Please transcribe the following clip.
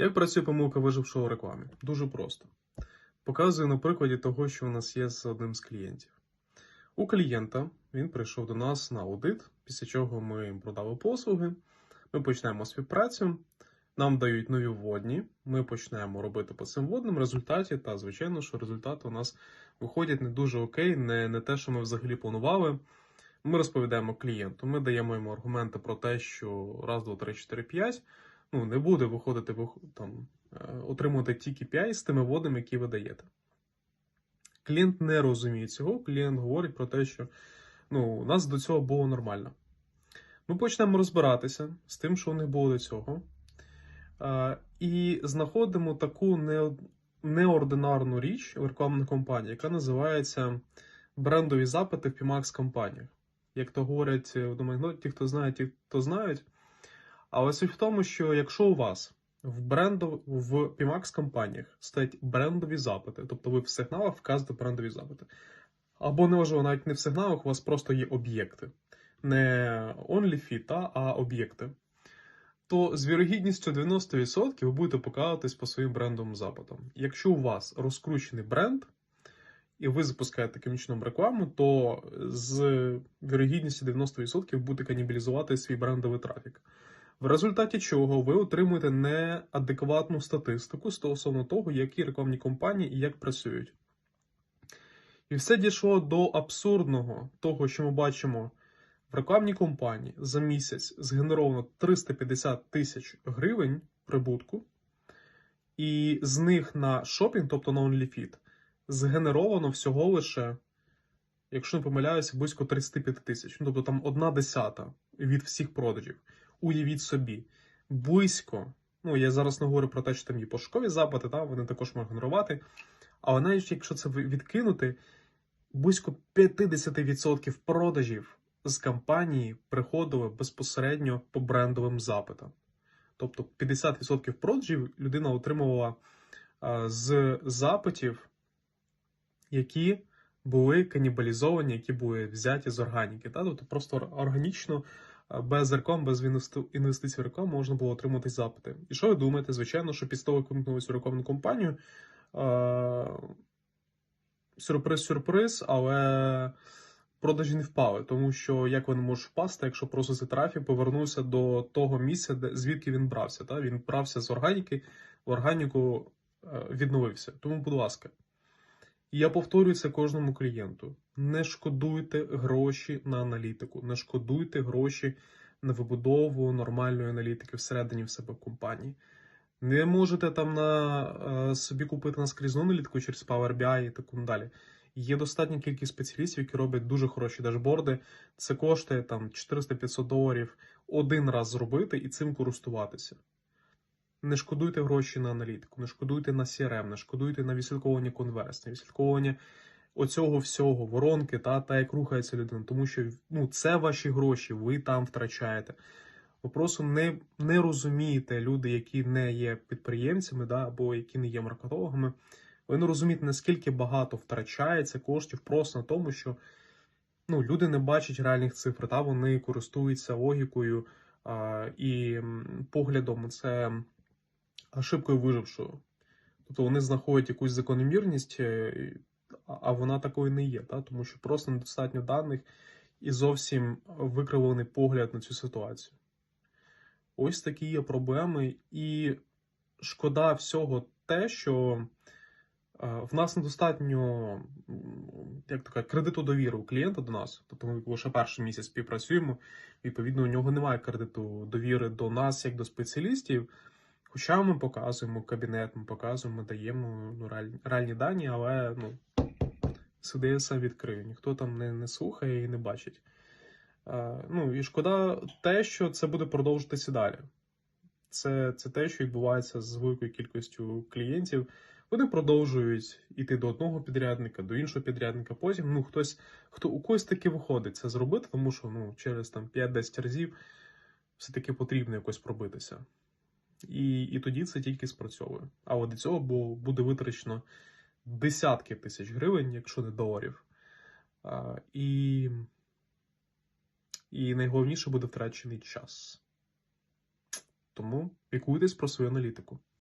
Як працює помилка вижившого у рекламі? Дуже просто. Показую на прикладі того, що у нас є з одним з клієнтів. У клієнта він прийшов до нас на аудит, після чого ми їм продали послуги. Ми почнемо співпрацю, нам дають нові вводні, ми почнемо робити по цим вводним в результаті, та звичайно, що результати у нас виходять не дуже окей, не, не те, що ми взагалі планували. Ми розповідаємо клієнту, ми даємо йому аргументи про те, що раз, два, три, чотири, п'ять ну, не буде виходити там, е, отримувати ті KPI з тими вводами, які ви даєте. Клієнт не розуміє цього, клієнт говорить про те, що ну, у нас до цього було нормально. Ми почнемо розбиратися з тим, що у них було до цього. Е, І знаходимо таку не, неординарну річ в рекламній компанії, яка називається брендові запити в PMAX компаніях. Як то говорять, е, думаю, ну, ті, хто знає, ті, хто знають. Але суть в тому, що якщо у вас в брендов... в PMAX компаніях стоять брендові запити, тобто ви в сигналах вказуєте брендові запити. Або неважливо, навіть не в сигналах, у вас просто є об'єкти. Не OnlyFit, та, а об'єкти. То з вірогідністю 90% ви будете показуватись по своїм брендовим запитам. Якщо у вас розкручений бренд, і ви запускаєте таким чином рекламу, то з вірогідністю 90% будете канібалізувати свій брендовий трафік. В результаті чого ви отримуєте неадекватну статистику стосовно того, які рекламні компанії і як працюють. І все дійшло до абсурдного того, що ми бачимо в рекламній компанії за місяць згенеровано 350 тисяч гривень прибутку, і з них на шопінг, тобто на OnlyFit, згенеровано всього лише, якщо не помиляюся, близько 35 тисяч. Ну, тобто там одна десята від всіх продажів. Уявіть собі, близько. Ну, я зараз не говорю про те, що там є пошукові запити, та, вони також можуть генерувати. Але навіть якщо це відкинути, близько 50% продажів з компанії приходили безпосередньо по брендовим запитам. Тобто 50% продажів людина отримувала а, з запитів, які були канібалізовані, які були взяті з органіки. Та? Тобто просто органічно, без реклам, без інвестицій в рекламу можна було отримати запити. І що ви думаєте? Звичайно, що після того, як вимкнули цю рекламну компанію, сюрприз-сюрприз, але продажі не впали, тому що як вони можуть впасти, якщо просто цей трафік повернувся до того місця, де звідки він брався. Та? Він брався з органіки, в органіку е, відновився. Тому, будь ласка, я повторюю це кожному клієнту: не шкодуйте гроші на аналітику, не шкодуйте гроші на вибудову нормальної аналітики всередині в себе компанії. Не можете там на е, собі купити наскрізну аналітику через Power BI і так далі. Є достатня кількість спеціалістів, які роблять дуже хороші дашборди. Це коштує там 400-500 доларів один раз зробити і цим користуватися. Не шкодуйте гроші на аналітику, не шкодуйте на CRM, не шкодуйте на відслідковування конверсій, відслідковування оцього всього, воронки та, та як рухається людина. Тому що ну, це ваші гроші, ви там втрачаєте. Ви просто не, не розумієте люди, які не є підприємцями, да, або які не є маркетологами. Ви не розумієте, наскільки багато втрачається коштів просто на тому, що ну, люди не бачать реальних цифр, та вони користуються логікою а, і поглядом це ошибкою вижившого. Тобто вони знаходять якусь закономірність, е, а вона такою не є, та? тому що просто недостатньо даних і зовсім викривлений погляд на цю ситуацію. Ось такі є проблеми, і шкода всього те, що е, в нас недостатньо як така кредиту довіри у клієнта до нас. Тобто ми лише перший місяць співпрацюємо. Відповідно, у нього немає кредиту довіри до нас як до спеціалістів. Хоча ми показуємо кабінет, ми показуємо, даємо ну, реальні дані, але ну, сиди сам відкрию. Ніхто там не, не слухає і не бачить. Ну і шкода те, що це буде продовжитися далі. Це, це те, що відбувається з великою кількістю клієнтів. Вони продовжують іти до одного підрядника, до іншого підрядника. Потім ну хтось, хто у когось таки виходить це зробити, тому що ну через там 5-10 разів все-таки потрібно якось пробитися. І, і тоді це тільки спрацьовує. А от до цього бу- буде витрачено десятки тисяч гривень, якщо не доларів. І, і найголовніше буде втрачений час. Тому піклуйтесь про свою аналітику.